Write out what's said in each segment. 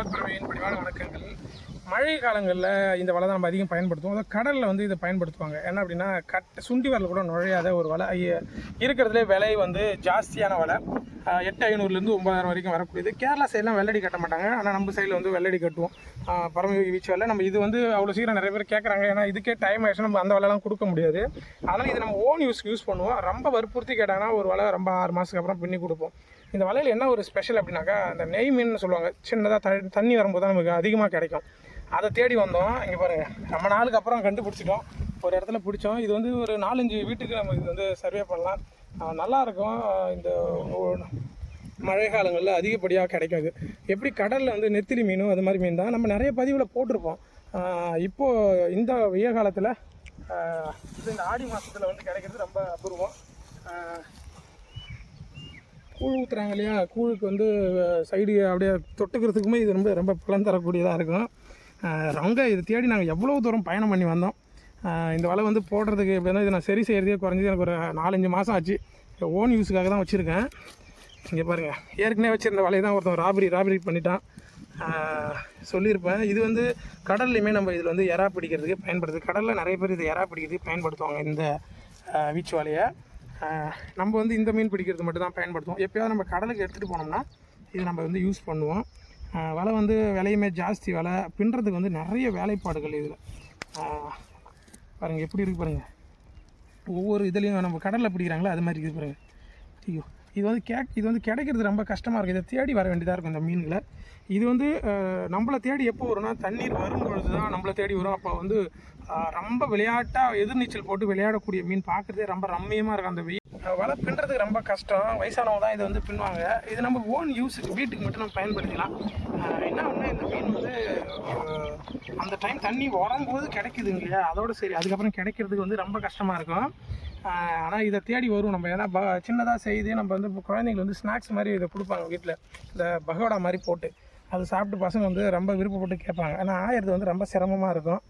வினோத் பணிவான வணக்கங்கள். மழை காலங்களில் இந்த வலை தான் நம்ம அதிகம் பயன்படுத்துவோம். அதாவது கடலில் வந்து இதை பயன்படுத்துவாங்க. என்ன அப்படின்னா கட் சுண்டி வரல கூட நுழையாத ஒரு வலை. இருக்கிறதுலே விலை வந்து ஜாஸ்தியான வலை. எட்டு ஐநூறுலேருந்து ஒம்பதாயிரம் வரைக்கும் வரக்கூடியது. கேரளா சைட்லாம் வெள்ளடி கட்ட மாட்டாங்க. ஆனால் நம்ம சைடில் வந்து வெள்ளடி கட்டுவோம். பரமயோகி பீச் வலை. நம்ம இது வந்து அவ்வளோ சீக்கிரம் நிறைய பேர் கேட்குறாங்க ஏன்னா இதுக்கே டைம் ஆயிடுச்சு நம்ம அந்த வலைலாம் கொடுக்க முடியாது. அதனால் இது நம்ம ஓன் யூஸ்க்கு யூஸ் பண்ணுவோம். ரொம்ப வற்புறுத்தி கேட்டாங்கன்னா ஒரு வலை ரொம்ப ஆறு மாதத்துக்கு அப்புறம் பின்னி கொடுப்போம். இந்த வலையில் என்ன ஒரு ஸ்பெஷல் அப்படின்னாக்கா அந்த நெய் மீன் சொல்லுவாங்க. சின்னதாக த தண்ணி வரும்போது தான் நமக்கு அதிகமாக கிடைக்கும். அதை தேடி வந்தோம். இங்கே பாருங்கள் ரொம்ப நாளுக்கு அப்புறம் கண்டுபிடிச்சிட்டோம். ஒரு இடத்துல பிடிச்சோம். இது வந்து ஒரு நாலஞ்சு வீட்டுக்கு நம்ம இது வந்து சர்வே பண்ணலாம். நல்லாயிருக்கும். நல்லா இருக்கும் இந்த மழை காலங்களில் அதிகப்படியாக கிடைக்காது. எப்படி கடலில் வந்து நெத்திலி மீனும் அது மாதிரி மீன் தான் நம்ம நிறைய பதிவில் போட்டிருப்போம். இப்போது இந்த வெய்ய காலத்தில் இது இந்த ஆடி மாதத்தில் வந்து கிடைக்கிறது ரொம்ப அபூர்வம். கூழ் ஊற்றுறாங்க இல்லையா? கூழுக்கு வந்து சைடு அப்படியே தொட்டுக்கிறதுக்குமே இது ரொம்ப ரொம்ப பலன் தரக்கூடியதாக இருக்கும். ஆஹ் ரொம்ப இது தேடி நாங்கள் எவ்வளோ தூரம் பயணம் பண்ணி வந்தோம். இந்த வலை வந்து போடுறதுக்கு எப்படின்னா இதை நான் சரி செய்கிறதே குறைஞ்சது எனக்கு ஒரு நாலஞ்சு மாதம் ஆச்சு. ஓன் யூஸுக்காக தான் வச்சுருக்கேன். இங்கே பாருங்கள் ஏற்கனவே வச்சுருந்த வலையை தான் ஒருத்தன் ராபரி ராபரி பண்ணிட்டான். சொல்லியிருப்பேன். இது வந்து கடல்லையுமே நம்ம இதில் வந்து எறா பிடிக்கிறதுக்கு பயன்படுது. கடலில் நிறைய பேர் இது எறா பிடிக்கிறதுக்கு பயன்படுத்துவாங்க இந்த வீச்சு வலையை. நம்ம வந்து இந்த மீன் பிடிக்கிறது மட்டும் தான் பயன்படுத்துவோம். எப்பயாவது நம்ம கடலுக்கு எடுத்துகிட்டு போனோம்னா இது நம்ம வந்து யூஸ் பண்ணுவோம். வலை வந்து விலையுமே ஜாஸ்தி விலை. பின்னுறதுக்கு வந்து நிறைய வேலைப்பாடுகள் இதில். பாருங்கள் எப்படி இருக்கு பாருங்கள் ஒவ்வொரு இதுலேயும் நம்ம கடலில் பிடிக்கிறாங்களோ அது மாதிரி இருக்குது பாருங்கள் ஐயோ இது வந்து கே இது வந்து கிடைக்கிறது ரொம்ப கஷ்டமாக இருக்குது இதை தேடி வர வேண்டியதாக இருக்கும் இந்த மீன்களை. இது வந்து நம்மளை தேடி எப்போ வரும்னா தண்ணீர் வரும் பொழுது தான் நம்மளை தேடி வரும். அப்போ வந்து ரொம்ப விளையாட்டாக எதிர்நீச்சல் போட்டு விளையாடக்கூடிய மீன் பார்க்குறதே ரொம்ப ரம்மியமாக இருக்கும் அந்த வெயில். வலை பின்னுறதுக்கு ரொம்ப கஷ்டம். வயசானவங்க தான் இதை வந்து பின்னுவாங்க. இது நம்ம ஓன் யூஸுக்கு வீட்டுக்கு மட்டும் நம்ம பயன்படுத்திக்கலாம் அஹ், என்ன ஒன்று இந்த மீன் வந்து அஹ், அந்த டைம் தண்ணி வரும்போது கிடைக்குதுங்க. இல்லையா அதோட சரி அதுக்கப்புறம் கிடைக்கிறதுக்கு வந்து ரொம்ப கஷ்டமாக இருக்கும். ஆனால் இதை தேடி வரும் நம்ம. ஏன்னா ப சின்னதாக செய்து நம்ம வந்து இப்போ குழந்தைங்களுக்கு வந்து ஸ்நாக்ஸ் மாதிரி இதை கொடுப்பாங்க வீட்டில் இந்த பகோடா மாதிரி போட்டு. அது சாப்பிட்டு பசங்க வந்து ரொம்ப விருப்பப்பட்டு கேட்பாங்க. ஆனால் ஆயிரத்து வந்து ரொம்ப சிரமமாக இருக்கும்.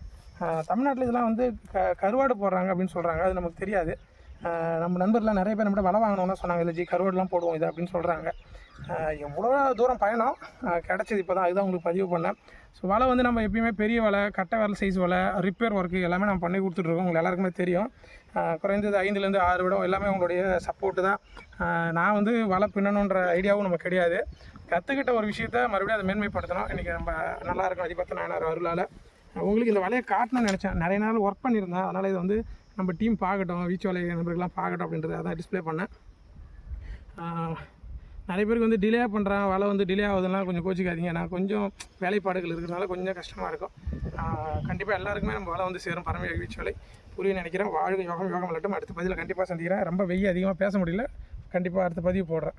தமிழ்நாட்டில் இதெல்லாம் வந்து க கருவாடு போடுறாங்க அப்படின்னு சொல்கிறாங்க அது நமக்கு தெரியாது. நம்ம நண்பர்லாம் நிறைய பேர் நம்மகிட்ட வலை வாங்கினோம்னா சொன்னாங்க. இல்லை ஜி கருவாடுலாம் போடுவோம் இது அப்படின்னு சொல்கிறாங்க எவ்வளோ தூரம் பயணம்? கிடச்சிது இப்போ தான் அதுதான் உங்களுக்கு பதிவு பண்ணேன். ஸோ வலை வந்து நம்ம எப்பயுமே பெரிய வலை கட்டை வரல் சைஸ் வலை ரிப்பேர் ஒர்க்கு எல்லாமே நம்ம பண்ணி கொடுத்துட்ருக்கோம் உங்களுக்கு எல்லாருக்குமே தெரியும். குறைந்தது ஐந்துலேருந்து ஆறு விடம் எல்லாமே உங்களுடைய சப்போர்ட்டு தான். நான் வந்து வலை பின்னணுன்ற ஐடியாவும் நமக்கு கிடையாது. கற்றுக்கிட்ட ஒரு விஷயத்த மறுபடியும் அதை மேன்மைப்படுத்தணும். இன்றைக்கி நம்ம நல்லா இருக்கும். அதிபத்த நாயனார் அருளால். உங்களுக்கு இந்த வலையை காட்டணும்னு நினச்சேன். நிறைய நாள் ஒர்க் பண்ணியிருந்தேன். அதனால் இது வந்து நம்ம டீம் பார்க்கட்டும் வீச்சு வலை நண்பர்கள்லாம் பார்க்கட்டும் அப்படின்றத அதான் டிஸ்ப்ளே பண்ணேன். நிறைய பேருக்கு வந்து டிலே பண்ணுறேன் வலை வந்து டிலே ஆகுதுன்னா கொஞ்சம் கோச்சிக்காதீங்க. நான் கொஞ்சம் வேலைப்பாடுகள் இருக்கிறதுனால கொஞ்சம் கஷ்டமாக இருக்கும். கண்டிப்பாக எல்லாருக்குமே நம்ம வலை வந்து சேரும். பரம வீச்சு வலை புரிய நினைக்கிறேன். வாழ்க யோகம் யோகம் விளட்டும் அடுத்த பதிவில் கண்டிப்பாக சந்திக்கிறேன். ரொம்ப வெய்ய அதிகமாக பேச முடியல. கண்டிப்பாக அடுத்த பதிவு போடுறேன்.